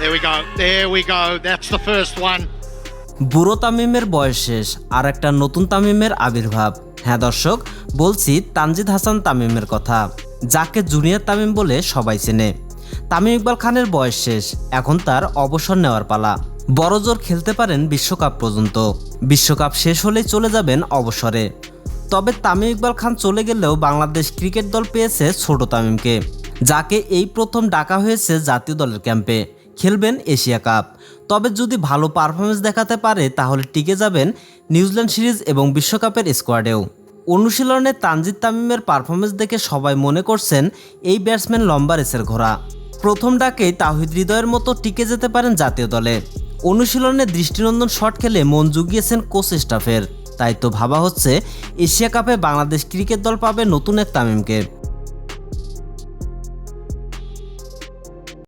There we go. There we go. That's the first one. বুড়ো তামিমের বয়স শেষ, আর একটা নতুন তামিমের আবির্ভাব হ্যাঁ দর্শক, বলছি তানজিদ হাসান তামিমের কথা, যাকে জুনিয়র তামিম বলে সবাই চেনে তামিম ইকবাল খানের বয়স শেষ, এখন তার অবসর নেওয়ার পালা বড় জোর খেলতে পারেন বিশ্বকাপ পর্যন্ত বিশ্বকাপ শেষ হলেই চলে যাবেন অবসরে তবে তামিম ইকবাল খান চলে গেলেও বাংলাদেশ ক্রিকেট দল পেয়েছে ছোট তামিমকে, যাকে এই প্রথম ডাকা হয়েছে জাতীয় দলের ক্যাম্পে খেলবেন এশিয়া কাপ। তবে যদি ভালো পারফরমেন্স দেখাতে পারে, তাহলে টিকে যাবেন নিউজিল্যান্ড সিরিজ এবং বিশ্বকাপের স্কোয়াডেও অনুশীলনে তানজিদ তামিমের পারফরমেন্স দেখে সবাই মনে করছেন, এই ব্যাটসম্যান লম্বা রেসের ঘোড়া। প্রথম ডাকেই তাহিদ হৃদয়ের মতো টিকে যেতে পারেন জাতীয় দলে। অনুশীলনে দৃষ্টিনন্দন শট খেলে মন জুগিয়েছেন কোচ স্টাফের তাই তো ভাবা হচ্ছে, এশিয়া কাপে বাংলাদেশ ক্রিকেট দল পাবে নতুন এক তামিমকে।